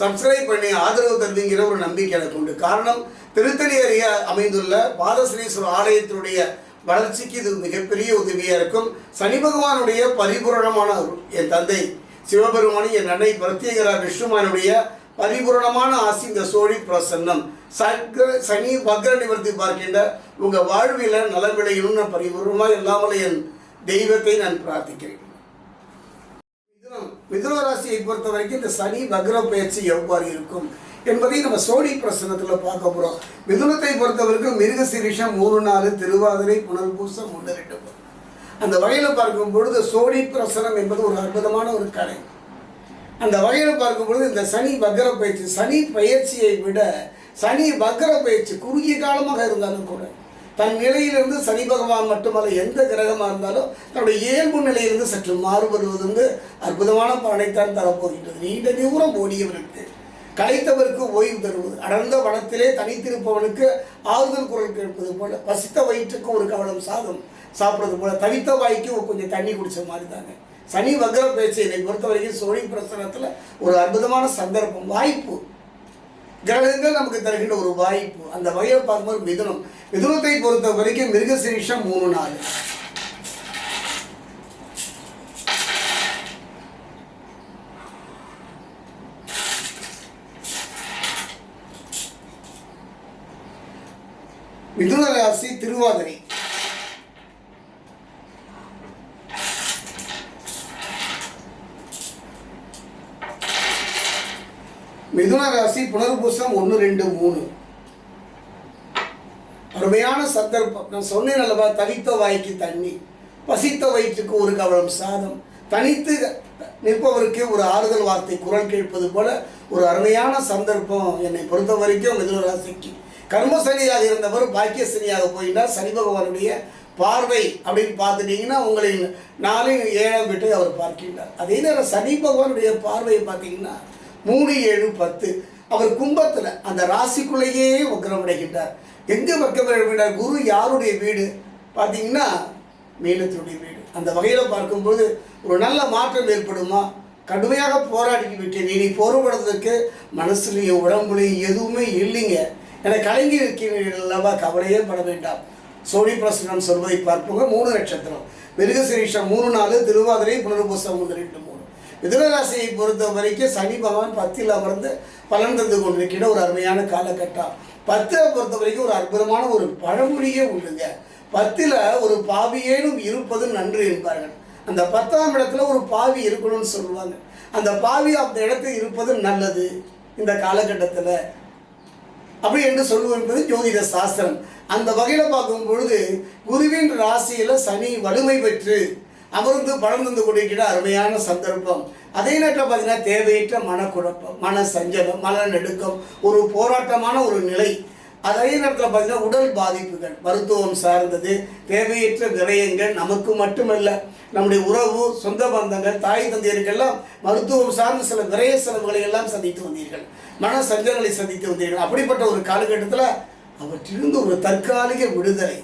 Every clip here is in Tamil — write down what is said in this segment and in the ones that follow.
சப்ஸ்கிரைப் பண்ணி ஆதரவு தருவீங்கிற ஒரு நம்பிக்கை எனக்கு உண்டு. காரணம் திருத்தணி அருகே அமைந்துள்ள பாதஸ்ரீஸ்வரர் ஆலயத்தினுடைய வளர்ச்சிக்கு இது மிகப்பெரிய உதவியாக இருக்கும். சனி பகவானுடைய பரிபூரணமான என் தந்தை சிவபெருமானி என் அன்னை பிரத்யேகரா விஷ்ணுமானுடைய பரிபூரணமான ஆசி இந்த சோழி பிரசன்னம். சக்கர சனி பக்ர நிவர்த்தி பார்க்கின்ற உங்கள் வாழ்வில் நலம் விளையணும்னு பரிபூர்ணமாக இல்லாமல் என் தெய்வத்தை நான் பிரார்த்திக்கிறேன். மிதுன ராசியை பொறுத்த வரைக்கும் இந்த சனி வக்ர பயிற்சி எவ்வாறு இருக்கும் என்பதை நம்ம சோழி பிரசனத்தில் பார்க்க போகிறோம் மிதுனத்தை பொறுத்தவரைக்கும் மிருக சிரிஷம் மூணு நாலு திருவாதிரை புனர்பூசம் ஒன்று ரெண்டு அந்த வகையில் பார்க்கும் பொழுது சோழி பிரசனம் என்பது ஒரு அற்புதமான ஒரு கலை. அந்த வகையில் பார்க்கும் பொழுது இந்த சனி வக்ர பயிற்சி சனி பயிற்சியை விட சனி வக்ர பயிற்சி குறுகிய காலமாக இருந்தாலும் கூட தன் நிலையிலிருந்து சனி பகவான் மட்டுமல்ல எந்த கிரகமாக இருந்தாலும் தன்னுடைய இயல்பு நிலையிலிருந்து சற்று மாறுபடுவது வந்து அற்புதமான பலனைத்தான் தரப்போகின்றது. நீண்ட தூரம் ஓடியவருக்கு களைத்தவருக்கு ஓய்வு தருவது அடர்ந்த வனத்திலே தனித்திருப்பவனுக்கு ஆறுதல் குரல் கேட்பது போல பசித்த வயிற்றுக்கு ஒரு கவலம் சாதம் சாப்பிட்றது போல தவித்த வாய்க்கு கொஞ்சம் தண்ணி குடிச்ச மாதிரி தாங்க சனி வக்ர பேச்சு என்னை பொறுத்த வரைக்கும் சோழி பிரசனத்தில் ஒரு அற்புதமான சந்தர்ப்பம் வாய்ப்பு. கிரகங்கள் நமக்கு தருகின்ற ஒரு வாய்ப்பு. அந்த வகையில் பார்க்கும்போது மிதுனம். மிதுனத்தை பொறுத்த வரைக்கும் மிருகசீரிஷம் மூணு நாள். மிதுன ராசி திருவாதிரை. மிதுன ராசி புனர்பூசம் ஒன்று ரெண்டு மூணு. அருமையான சந்தர்ப்பம். நான் சொன்னேன் அல்லவா தவித்த வாய்க்கு தண்ணி பசித்த வயிற்றுக்கு ஒரு கவலம் சாதம் தனித்து நிற்பவருக்கு ஒரு ஆறுதல் வார்த்தை குரல் கேட்பது போல ஒரு அருமையான சந்தர்ப்பம் என்னை பொறுத்த வரைக்கும் மிதுன கர்மசனியாக இருந்தவர் பாக்கியசனியாக போயிட்டார். சனி பகவானுடைய பார்வை அப்படின்னு பார்த்துட்டிங்கன்னா உங்களின் நாளின் ஏழாம் வீட்டை அவர் பார்க்கின்றார். அதே நேரம் சனி பகவானுடைய பார்வையை பார்த்தீங்கன்னா மூணு ஏழு பத்து அவர் கும்பத்தில் அந்த ராசிக்குள்ளேயே உக்கிரமடைகின்றார் எங்கே வக்கரமடைகின்றார் குரு யாருடைய வீடு? பார்த்தீங்கன்னா மேலத்தினுடைய வீடு. அந்த வகையில் பார்க்கும்போது ஒரு நல்ல மாற்றம் ஏற்படுமா? கடுமையாக போராடி விட்டேன். இனி போராடுறதுக்கு மனசுலையும் உடம்புலையும் எதுவுமே இல்லைங்க. என கலங்கி இருக்கிறீர்கள் அல்லவா? கவலையே பட வேண்டாம். சோழி பிரசனம் சொல்வதை பார்ப்போங்க. மூணு நட்சத்திரம். மிருகசிரீஷம் மூணு நாலு திருவாதிரை புனர்பூசம் ஒன்று ரெண்டு மூணு. மிதனராசியை பொறுத்த வரைக்கும் சனி பகவான் பத்தில் அமர்ந்து பலன் தந்து கொண்டிருக்கிற ஒரு அருமையான காலகட்டம். பத்தில் பொறுத்த வரைக்கும் ஒரு அற்புதமான ஒரு பழமொழியே உண்டுங்க. பத்தில் ஒரு பாவியேனும் இருப்பது நன்று என்பார்கள். அந்த பத்தாம் இடத்துல ஒரு பாவி இருக்கணும்னு சொல்லுவாங்க. அந்த பாவி அந்த இடத்துல இருப்பது நல்லது இந்த காலகட்டத்தில். அப்படி என்று சொல்லுவது என்பது ஜோதிட சாஸ்திரம். அந்த வகையில் பார்க்கும் பொழுது குருவின் ராசியில் சனி வலிமை பெற்று அமர்ந்து பலம் தந்து கொண்டிருக்கிற அருமையான சந்தர்ப்பம். அதே நேரத்தில் பார்த்தீங்கன்னா தேவையற்ற மனக்குழப்பம் மன சஞ்சலம் மன நெடுக்கம் ஒரு போராட்டமான ஒரு நிலை. அதே நேரத்தில் பார்த்தீங்கன்னா உடல் பாதிப்புகள் மருத்துவம் சார்ந்தது தேவையற்ற விரயங்கள் நமக்கு மட்டுமல்ல. நம்முடைய உறவு சொந்த பந்தங்கள் தாய் தந்தையர்கள்லாம் மருத்துவம் சார்ந்த சில விரய செலவுகளை எல்லாம் சந்தித்து வந்தீர்கள். மன சஞ்சலங்களை சந்தித்து வந்தீர்கள். அப்படிப்பட்ட ஒரு காலகட்டத்தில் அவற்றிலிருந்து ஒரு தற்காலிக விடுதலை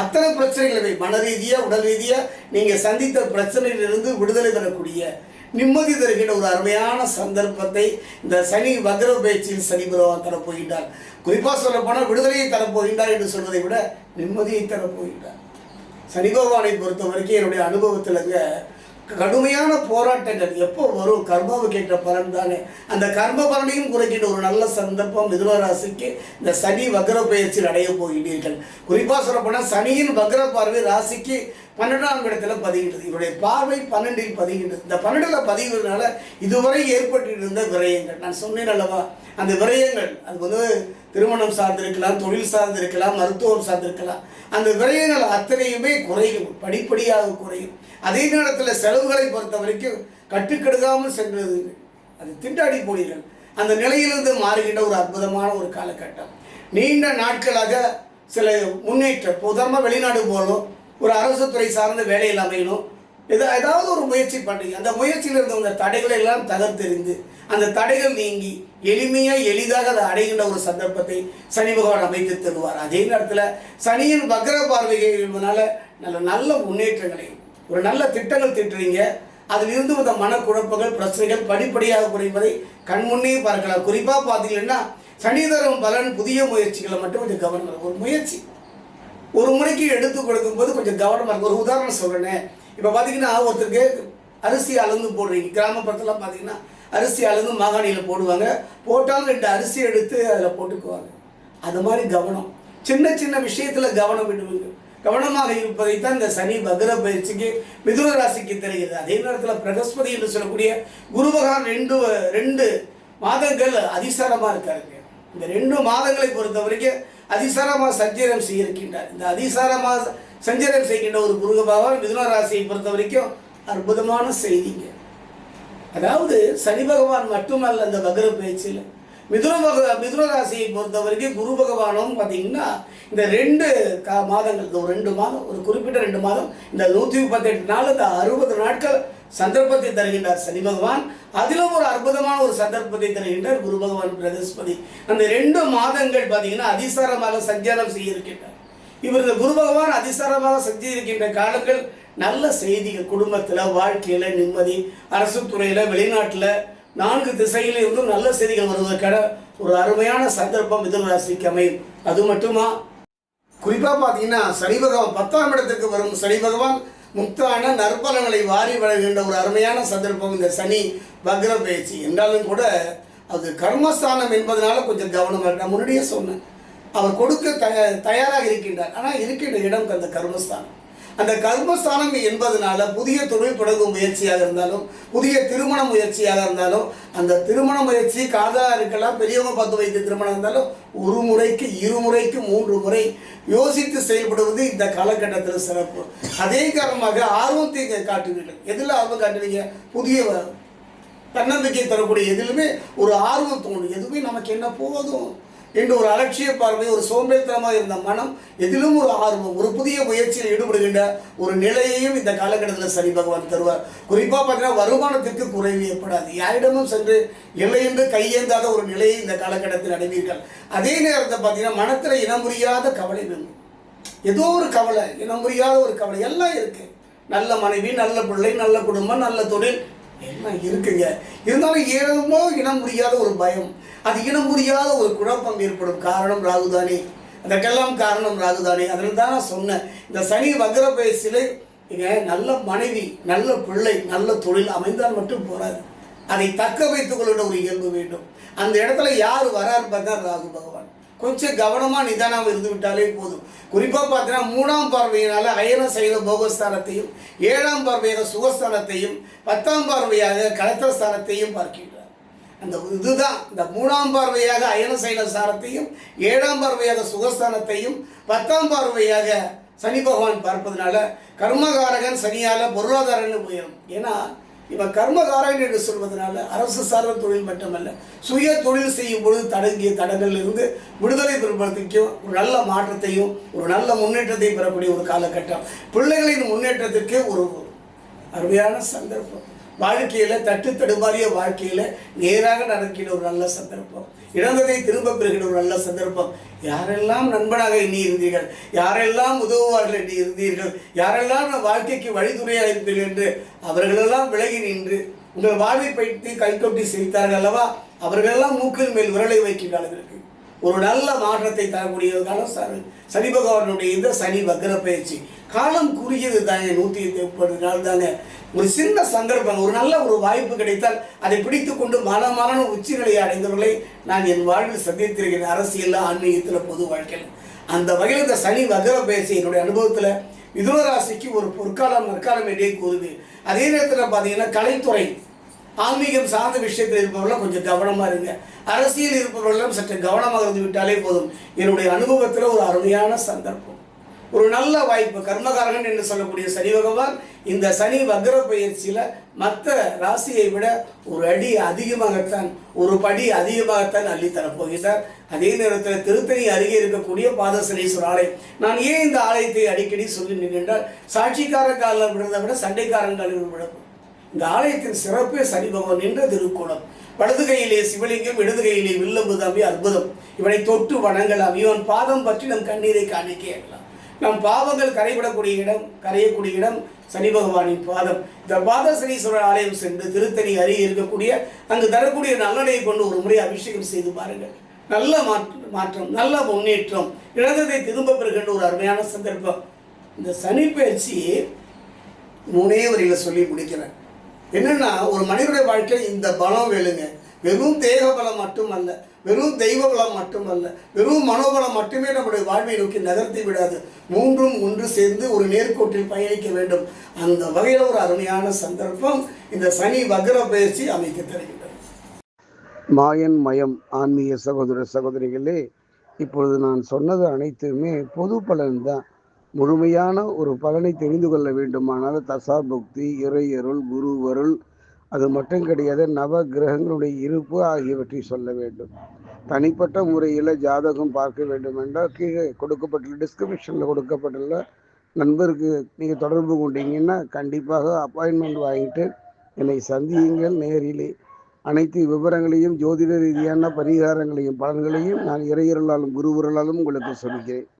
அத்தனை பிரச்சனைகளை மன ரீதியாக உடல் ரீதியாக நீங்கள் சந்தித்த பிரச்சனையிலிருந்து விடுதலை பெறக்கூடிய நிம்மதி தருகின்ற ஒரு அருமையான சந்தர்ப்பத்தை இந்த சனி வக்ர பேச்சில் சனி பகவான் தரப்போகின்றார். குறிப்பாக சொல்லப்போனால் விடுதலையை தரப்போகின்றார் என்று சொல்வதை விட நிம்மதியை தரப்போகின்றார். சனி பகவானை பொறுத்த வரைக்கும் என்னுடைய இருக்க கடுமையான போராட்டங்கள். எப்போ வரும்? கர்மாவுக்கு ஏற்ற பலன் தானே. அந்த கர்ம பலனையும் குறைக்கின்ற ஒரு நல்ல சந்தர்ப்பம் மிதுன ராசிக்கு இந்த சனி வக்ர பயிற்சியில் அடைய போகிறீர்கள். குறிப்பாக சொல்லப்போனால் சனியின் வக்ர பார்வை ராசிக்கு பன்னெண்டாம் இடத்துல பதிகின்றது. இவருடைய பார்வை பன்னெண்டில் பதிகின்றது. இந்த பன்னெண்டில் பதிகிறதுனால இதுவரை ஏற்பட்டிருந்த விரயங்கள். நான் சொன்னேன் அல்லவா? அந்த விரயங்கள். அது வந்து திருமணம் சார்ந்திருக்கலாம் தொழில் சார்ந்திருக்கலாம் மருத்துவம் சார்ந்திருக்கலாம். அந்த விரயங்கள் அத்தனையுமே குறையும். படிப்படியாக குறையும். அதே நேரத்தில் செலவுகளை பொறுத்த வரைக்கும் கட்டுக்கெடுக்காமல் சென்றது. அது திண்டாடி போனீர்கள். அந்த நிலையிலிருந்து மாறுகின்ற ஒரு அற்புதமான ஒரு காலகட்டம். நீண்ட நாட்களாக சில முன்னேற்றம். உதாரணமாக வெளிநாடு போகணும் ஒரு அரசு துறை சார்ந்த வேலையில் அமையணும். எதா ஏதாவது ஒரு முயற்சி பண்ணுறீங்க அந்த முயற்சியில் இருந்த அந்த தடைகளை எல்லாம் தகர்த்தெறிந்து அந்த தடைகள் நீங்கி எளிமையாக எளிதாக அதை அடைகின்ற ஒரு சந்தர்ப்பத்தை சனி பகவான் அமைத்து தருவார். அதே நேரத்தில் சனியின் வக்ர பார்வைகள்னால நல்ல நல்ல முன்னேற்றங்களை ஒரு நல்ல திட்டங்கள் திட்டுறீங்க. அதிலிருந்து வந்த மனக்குழப்பங்கள் பிரச்சனைகள் படிப்படியாக குறைவதை கண்முன்னே பார்க்கலாம். குறிப்பாக பார்த்தீங்கன்னா சனிதரம் பலன் புதிய முயற்சிகளை மட்டும் கொஞ்சம் கவனம் ஒரு முயற்சி. ஒரு முறைக்கு எடுத்து கொடுக்கும்போது கொஞ்சம் கவனமாக இருக்கும். ஒரு உதாரணம் சொல்கிறேன் இப்போ பார்த்தீங்கன்னா ஒருத்தருக்கு அரிசி அளந்து போடுறீங்க. கிராமப்புறத்துலாம் பார்த்தீங்கன்னா அரிசி அளந்து மாகாணியில் போடுவாங்க. போட்டாலும் ரெண்டு அரிசி எடுத்து அதில் போட்டுக்குவாங்க. அது மாதிரி கவனம். சின்ன சின்ன விஷயத்தில் கவனம் விடுவாங்க. கவனமாக இருப்பதைத்தான் இந்த சனி பகர பயிற்சிக்கு மிதுன ராசிக்கு தெரிகிறது. அதே நேரத்தில் பிரகஸ்பதி என்று சொல்லக்கூடிய குருபகான் ரெண்டு ரெண்டு மாதங்கள் அதிசாரமாக இருக்காருங்க. இந்த ரெண்டு மாதங்களை பொறுத்த வரைக்கும் அதிசாரமாக சஞ்சீரம் செய்ய இருக்கின்றார் இந்த அதிசாரமாக சஞ்சீரம் செய்கின்ற ஒரு குரு பகவான் மிதுன ராசியை பொறுத்த வரைக்கும் அற்புதமான செய்திங்க. அதாவது சனி பகவான் மட்டுமல்ல அந்த வக்ர பேச்சில். மிதுன பக மிதுன ராசியை பொறுத்த வரைக்கும் குரு பகவானும் பார்த்தீங்கன்னா இந்த ரெண்டு கா மாதங்கள் இந்த ஒரு ரெண்டு மாதம் ஒரு குறிப்பிட்ட ரெண்டு மாதம் இந்த நூற்றி முப்பத்தெட்டு நாள் இந்த அறுபது நாட்கள் சந்தர்ப்பத்தை தருகின்றார் சனி பகவான். அதிலும் ஒரு அற்புதமான ஒரு சந்தர்ப்பத்தை தருகின்றார் குரு பகவான் பிரகஸ்பதி. அந்த ரெண்டு மாதங்கள் பார்த்தீங்கன்னா அதிசாரமாக சஞ்சாரம் செய்ய இருக்கின்றார் இவர் இந்த குரு பகவான் அதிசாரமாக சஞ்சரிக்கின்ற காலங்கள் நல்ல செய்திகள். குடும்பத்தில் வாழ்க்கையில் நிம்மதி அரசு துறையில் வெளிநாட்டில் நான்கு திசையில் இருந்தும் நல்ல செய்திகள் வருவதற்கான ஒரு அருமையான சந்தர்ப்பம் மிதுன ராசிக்கு அமையும். அது மட்டுமா? குறிப்பாக பார்த்தீங்கன்னா சனி பகவான் பத்தாம் இடத்துக்கு வரும் சனி பகவான் முக்தான நற்பலங்களை வாரி வழங்குகின்ற ஒரு அருமையான சந்தர்ப்பம் இந்த சனி வக்ர பயிற்சி என்றாலும் கூட அது கர்மஸ்தானம் என்பதனால கொஞ்சம் கவனமாக இருக்கு. நான் முன்னாடியே சொன்னேன். அவர் கொடுக்க தய தயாராக இருக்கின்றார். ஆனால் இருக்கின்ற இடம் அந்த கர்மஸ்தானம். அந்த கர்மஸ்தானம் என்பதனால புதிய தொழில் தொடங்கும் முயற்சியாக இருந்தாலும் புதிய திருமண முயற்சியாக இருந்தாலும் அந்த திருமண முயற்சி காதலாக இருக்கலாம் பெரியவங்க பார்த்து வைத்த திருமணம் இருந்தாலும் ஒரு முறைக்கு இருமுறைக்கு மூன்று முறை யோசித்து செயல்படுவது இந்த காலகட்டத்தில் சிறப்பு. அதே காரணமாக ஆர்வத்தை காட்டுவீர்கள். எதில் ஆர்வம் காட்டுவீங்க? புதிய தன்னம்பிக்கை தரக்கூடிய எதிலுமே ஒரு ஆர்வம் தோணும் எதுவுமே நமக்கு என்ன போதும். என்று ஒரு அலட்சிய பார்வை ஒரு சோம்பேறித்தனமாக இருந்த மனம் எதிலும் ஒரு ஆர்வம் ஒரு புதிய முயற்சியில் ஈடுபடுகின்ற ஒரு நிலையையும் இந்த காலகட்டத்தில் சனி பகவான் தருவார். குறிப்பாக பார்த்தீங்கன்னா வருமானத்திற்கு குறைவு ஏற்படாது. யாரிடமும் சென்று எல்லையின்றி கையேந்தாத ஒரு நிலையை இந்த காலகட்டத்தில் அடைவீர்கள். அதே நேரத்தில் பார்த்தீங்கன்னா மனத்தில் இனமுறியாத கவலை வேண்டும். ஏதோ ஒரு கவலை இனமுறியாத ஒரு கவலை எல்லாம் இருக்கு. நல்ல மனைவி நல்ல பிள்ளை நல்ல குடும்பம் நல்ல தொழில் எல்லாம் இருக்குங்க? இருந்தாலும் ஏதோ இனம் புரியாத ஒரு பயம். அது இனம் புரியாத ஒரு குழப்பம் ஏற்படும் காரணம் ராகுதானே. அதற்கெல்லாம் காரணம் ராகுதானே. அதில் தான் நான் சொன்னேன். இந்த சனி வக்ர பயிற்சியிலே நல்ல மனைவி நல்ல பிள்ளை நல்ல தொழில் அமைந்தால் மட்டும் போகாது அதை தக்க வைத்துக் கொள்கிற ஒரு இயல்பு வேண்டும். அந்த இடத்துல யார் வராரு பார்த்தா ராகு பகவான். கொஞ்சம் கவனமாக நிதானம் இருந்து விட்டாலே போதும். குறிப்பாக பார்த்தீங்கன்னா மூணாம் பார்வையினால அயன சைல போகஸ்தானத்தையும் ஏழாம் பார்வையாக சுகஸ்தானத்தையும் பத்தாம் பார்வையாக கலத்திரஸ்தானத்தையும் பார்க்கின்றார். அந்த இதுதான் இந்த மூணாம் பார்வையாக அயன சைல ஸ்தானத்தையும் ஏழாம் பார்வையாக சுகஸ்தானத்தையும் பத்தாம் பார்வையாக சனி பகவான் பார்ப்பதனால கர்மகாரகன் சனியால் பொருளாதாரன்னு போயிடும் ஏன்னா இவன் கர்மகாரன் என்று சொல்வதனால அரசு சார்ந்த தொழில் மட்டுமல்ல சுய தொழில் செய்யும் பொழுது தடங்கிய தடங்கள் இருந்து விடுதலை பெறுவதற்கும் ஒரு நல்ல மாற்றத்தையும் ஒரு நல்ல முன்னேற்றத்தையும் பெறக்கூடிய ஒரு காலகட்டம். பிள்ளைகளின் முன்னேற்றத்திற்கு ஒரு அருமையான சந்தர்ப்பம். வாழ்க்கையில் தட்டு தடுமாறிய வாழ்க்கையில் நேராக நடக்கிற ஒரு நல்ல சந்தர்ப்பம். இழந்ததை திரும்ப பெறுகிற ஒரு நல்ல சந்தர்ப்பம். யாரெல்லாம் நண்பனாக எண்ணி இருந்தீர்கள் யாரெல்லாம் உதவுவார்கள் என்று இருந்தீர்கள்? யாரெல்லாம் நம் வாழ்க்கைக்கு வழித்துணையாக இருப்பீர்கள் என்று அவர்களெல்லாம் விலகி நின்று உங்கள் வாழ்வை பயிற்சி கைகொட்டி சிரித்தார்கள் அல்லவா? அவர்களெல்லாம் மூக்கில் மேல் விரலை வைக்கின்றார்களுக்கு ஒரு நல்ல மாற்றத்தை தரக்கூடிய காலம் சார். சனி பகவானுடைய இந்த சனி வக்ர பயிற்சி காலம் குறுகியது தாங்க நூற்றி முப்பது நாள் தாங்க ஒரு சின்ன சந்தர்ப்பம் ஒரு நல்ல ஒரு வாய்ப்பு கிடைத்தால் அதை பிடித்து கொண்டு மனமான உச்சிநிலையை அடைந்தவர்களை நான் என் வாழ்வில் சந்தித்திருக்கிறேன். அரசியல் ஆன்மீகத்தில் பொது வாழ்க்கையில். அந்த வகையில் இந்த சனி வகர பேசி என்னுடைய அனுபவத்தில் மிதுனராசிக்கு ஒரு பொற்காலம் நற்காலம் என்றே கூறுது. அதே நேரத்தில் பார்த்தீங்கன்னா கலைத்துறை ஆன்மீகம் சார்ந்த விஷயத்தில் இருப்பவர்களும் கொஞ்சம் கவனமாக இருங்க. அரசியல் இருப்பவர்களும் சற்று கவனமாக இருந்து விட்டாலே போதும். என்னுடைய அனுபவத்தில் ஒரு அருமையான சந்தர்ப்பம். ஒரு நல்ல வாய்ப்பு. கர்மகாரகன் என்று சொல்லக்கூடிய சனி பகவான் இந்த சனி வக்ர பயிற்சியில் மற்ற ராசியை விட ஒரு அடி அதிகமாகத்தான் ஒரு படி அதிகமாகத்தான் அள்ளி தரப்போகிறார் அதே நேரத்தில் திருத்தணி அருகே இருக்கக்கூடிய பாதசனீஸ்வரர் ஆலயம். நான் ஏன் இந்த ஆலயத்தை அடிக்கடி சொல்லி என்றால் சாட்சிக்கார காலில் விழுந்த விட சண்டைக்காரன் காலில் விழ இந்த ஆலயத்தின் சிறப்பே சனி பகவான் என்ற திருக்கோணம். வலது கையிலே சிவலிங்கம் இடது கையிலே வில்லம்பு தம்பி அற்புதம். இவனை தொட்டு வணங்கலாம். இவன் பாதம் பற்றி நம் கண்ணீரை காணிக்கலாம் நம் பாவங்கள் கரைபடக்கூடிய இடம் கரையக்கூடிய இடம் சனி பகவானின் பாதம். இந்த பாதசனீஸ்வரர் ஆலயம் சென்று திருத்தணி அருகே இருக்கக்கூடிய அங்கு தரக்கூடிய நல்லடையை கொண்டு ஒரு முறை அபிஷேகம் செய்து பாருங்கள். நல்ல மாற்றம் மாற்றம் நல்ல முன்னேற்றம். இழந்ததை திரும்ப பெறுகின்ற ஒரு அருமையான சந்தர்ப்பம். இந்த சனி பயிற்சி மூணே வரியில் சொல்லி முடிக்கிறேன். என்னென்னா ஒரு மனிதனுடைய வாழ்க்கையில் இந்த பலம் வேணுங்க. வெறும் தேக பலம் மட்டும் அல்ல வெறும் தெய்வ பலம் மட்டுமல்ல வெறும் மனோபலம் மட்டுமே நம்முடைய வாழ்வை நோக்கி நகர்த்தி விடாது. மூன்றும் ஒன்று சேர்ந்து ஒரு நேர்கோட்டில் பயணிக்க வேண்டும். அந்த வகையில் ஒரு அருமையான சந்தர்ப்பம் இந்த சனி வக்ர பயிற்சி அமைக்க தருகின்றது. மாயன் மயம் ஆன்மீக சகோதர சகோதரிகளே இப்பொழுது நான் சொன்னது அனைத்துமே பொது பலன் தான். முழுமையான ஒரு பலனை தெரிந்து கொள்ள வேண்டுமானால் தசாபுக்தி இறையருள் குருவருள் அது மட்டும் கிடையாது நவ கிரகங்களுடைய இருப்பு ஆகியவற்றை சொல்ல வேண்டும். தனிப்பட்ட முறையில் ஜாதகம் பார்க்க வேண்டும் என்றால் கீழே கொடுக்கப்பட்டுள்ள டிஸ்கிரிப்ஷனில் கொடுக்கப்பட்டுள்ள நண்பருக்கு நீங்கள் தொடர்பு கொண்டீங்கன்னா கண்டிப்பாக அப்பாயின்மெண்ட் வாங்கிட்டு என்னை சந்தியுங்கள் நேரிலே. அனைத்து விவரங்களையும் ஜோதிட ரீதியான பரிகாரங்களையும் பலன்களையும் நான் இறையர்களாலும் குருவர்களாலும் உங்களுக்கு சொல்கிறேன்.